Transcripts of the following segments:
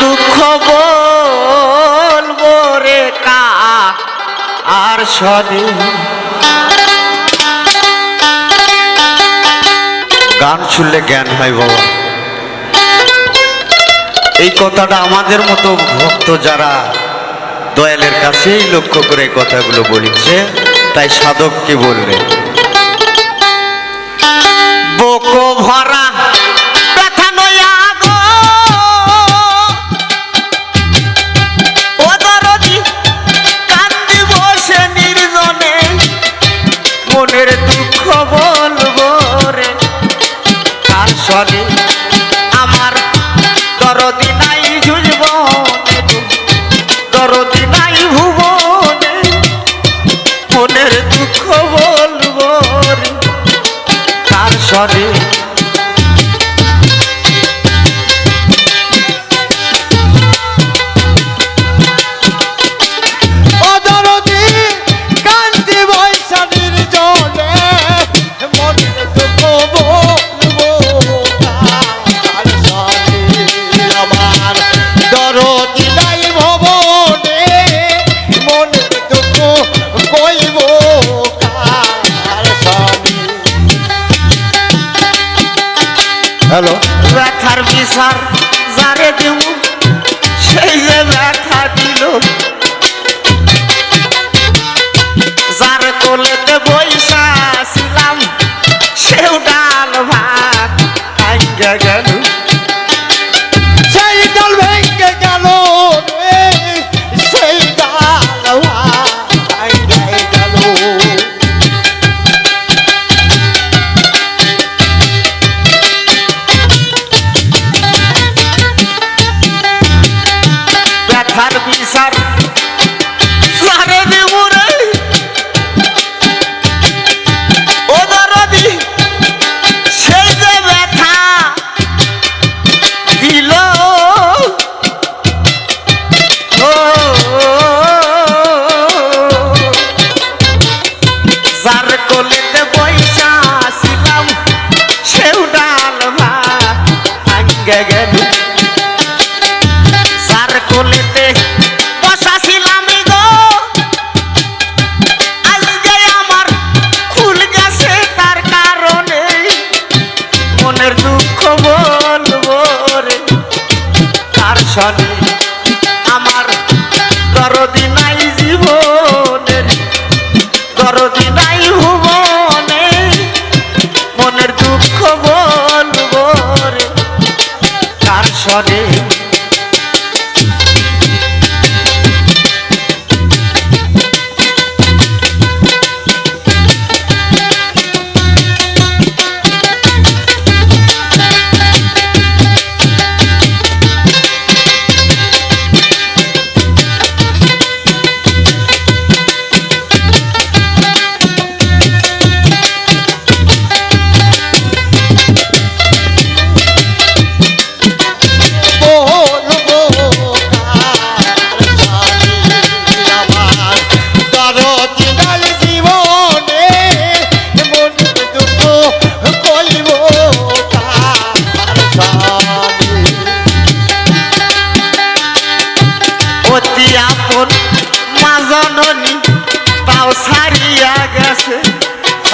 দুঃখ বলব রে আর সনে গান শুনলে জ্ঞান হয় বাবা। এই কথাটা আমাদের মতো ভক্ত যারা দয়ালের কাছেই লক্ষ্য করে কথাগুলো বলেছে, তাই সাধককে বলবে। বকো ভরা মনের দুঃখ বলব রে? কার সরে আমার দরদি নাই জুজব দরদি নাই ভুবনে। মনের দুঃখ বলব রে। কার সনে pasar. কার আমার দরদি নাই জীবনের দরদি নাই ভুবনে মনের দুঃখ বলব রে। কার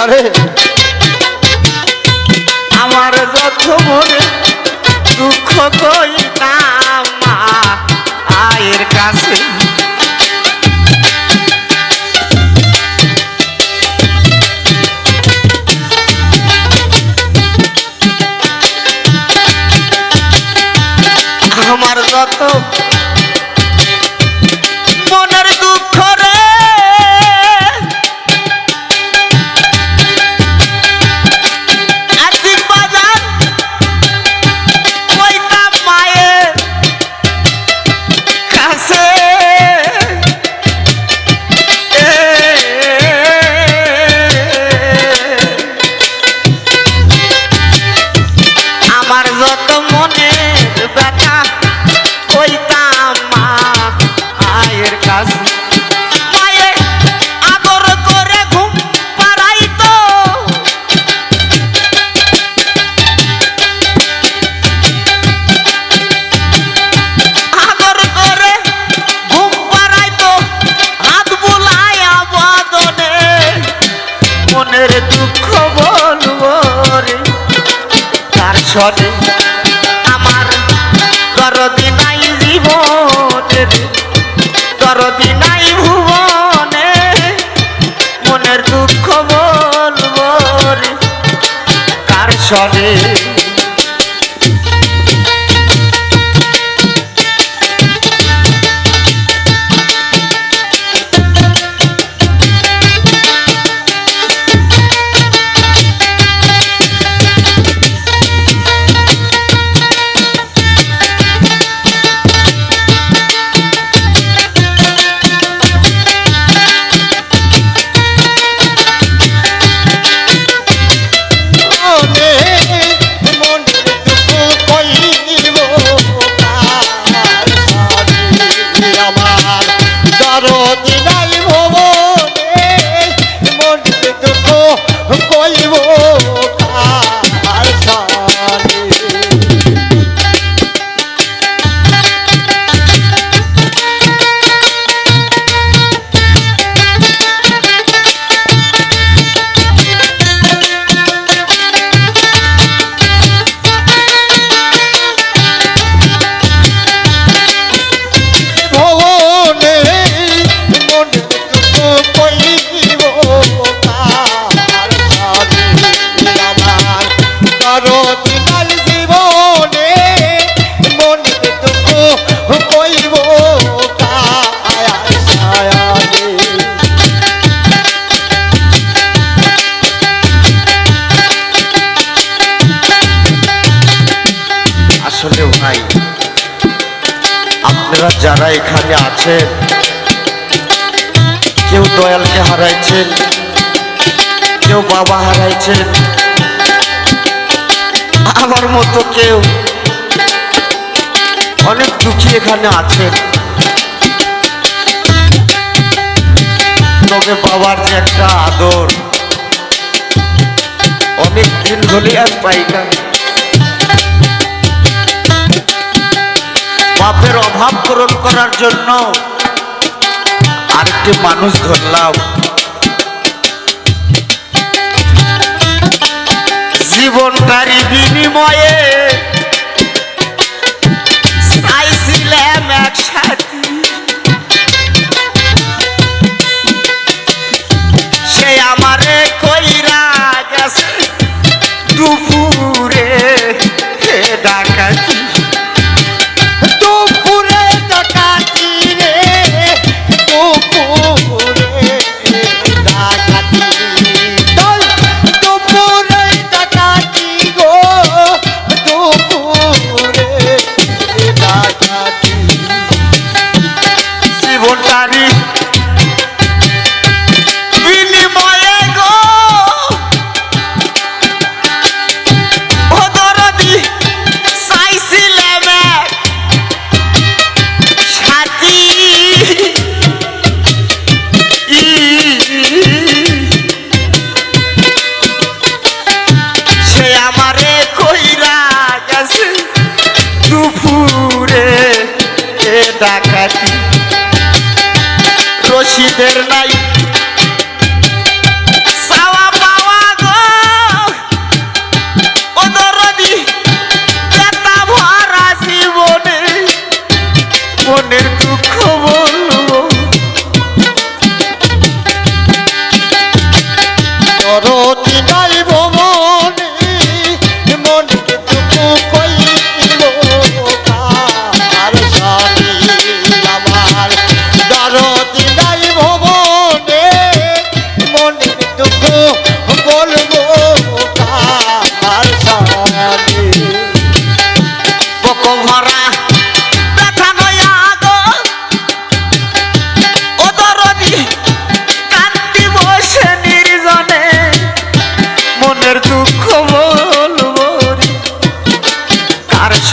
আরে। আমার যত মনে দুঃখ কই আয়ের কাছে। আমার যত সনে আমার দরদি নাই জীবনের দরদি নাই ভুবনে মনের দুঃখ বলব কার সনে যারা এখানে আছেন কেউ দয়ালকে হারাইছেন কেউ বাবা হারাইছেন আমার মতো কেউ অনেক দুঃখী এখানে আছেন তবে বাবার যে একটা আদর, অনেক দিন ধরে আর পাই না। অভাব পূরণ করার জন্য আরেকটি মানুষ ধরলাম। জীবনটারি বিনিময়ে রশিদের নাই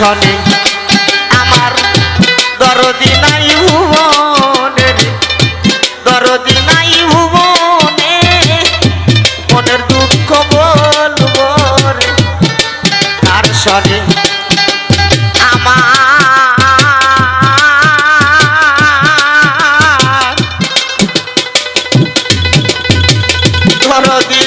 শনে, আমার দরদি নাই ভুবনে দরদি নাই ভুবনে মনের দুঃখ বলব রে। কার শনে, আমার দরদি